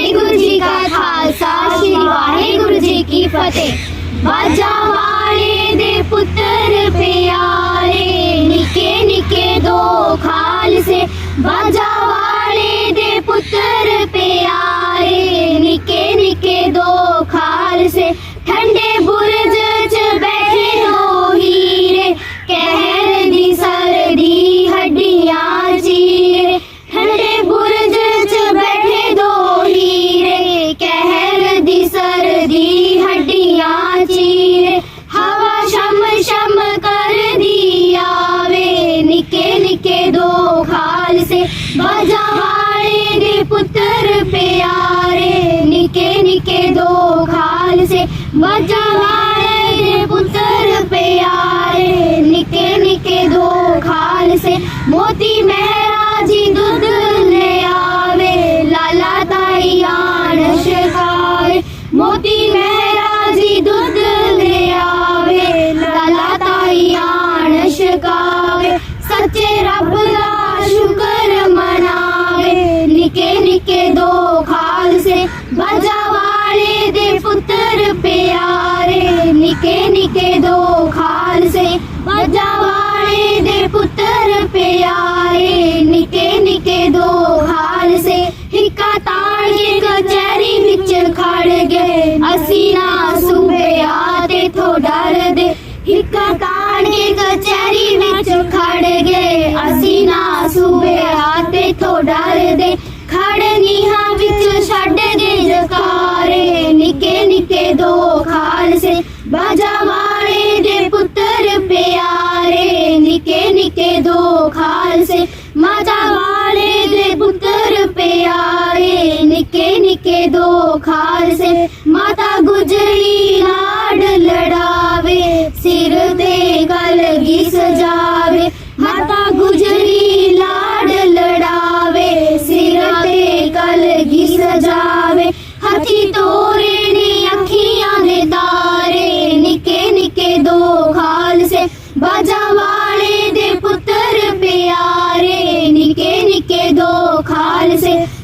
वाहेगुरु जी का खालसा, श्री वाहेगुरु जी की फतेह। बजावाले दे पुत्र प्यारे, निके निके दो खाल से बजा पुत्र दो खाल से। पुत्र प्यारे निके निके दो खाल से। मोती में निके निके दो खाल से। बजावाए दे पुत्र पे आए निके निके दो खाल से। हिका ताड़ के कचहरी बिच खड़ गए असीना सूबे आते थो डर दे। हिका ताड़ के कचहरी बिच खड़ गए बाजा दे पुत्र प्यारे, निके निके दो खाल से। बाजा दे पुत्र प्यारे, निके निके दो खाल से। माता गुजरी लाड लड़ावे, सिर ते गलगी सजा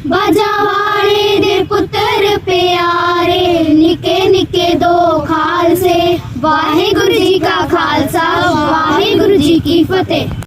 बजावाड़े दे पुत्र प्यारे, निके निके दो खालसे। वाहे गुरु जी का खालसा वाहे गुरु जी की फतेह।